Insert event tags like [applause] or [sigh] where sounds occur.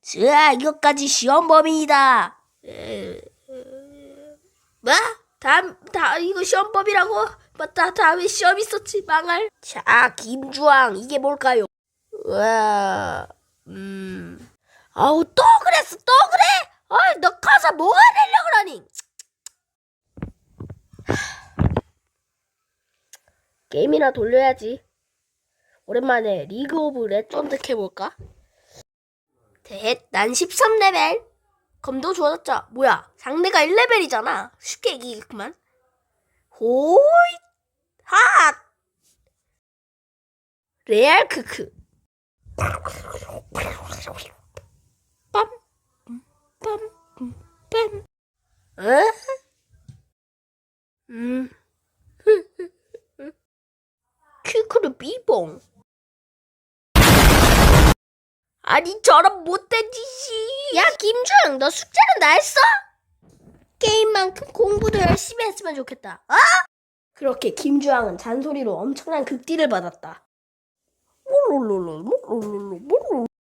자, 이것까지 시험 범위이다. 뭐? 다음, 다, 이거 시험법이라고? 맞다, 다음에 시험 있었지, 망할. 자, 김주왕, 이게 뭘까요? 와, 음. 아우, 또 그랬어, 또 그래? 아이, 너 가서 뭐가 되려고 그러니? 게임이나 돌려야지. 오랜만에 리그 오브 레전드 해볼까? 대, 난 13레벨. 검도 좋아졌자. 뭐야, 상대가 1레벨이잖아. 쉽게 이기겠구만. 호이, 핫! 레알 크크. 빰, 빰, 빰. 에? 음. [laughs] 큐크르 비봉. 아니 저런 못된 짓이. 야 김주영 너 숙제는 다 했어? 게임만큼 공부도 열심히 했으면 좋겠다. 어? 그렇게 김주왕은 잔소리로 엄청난 극딜을 받았다. 몰롤롤롤 몰롤롤롤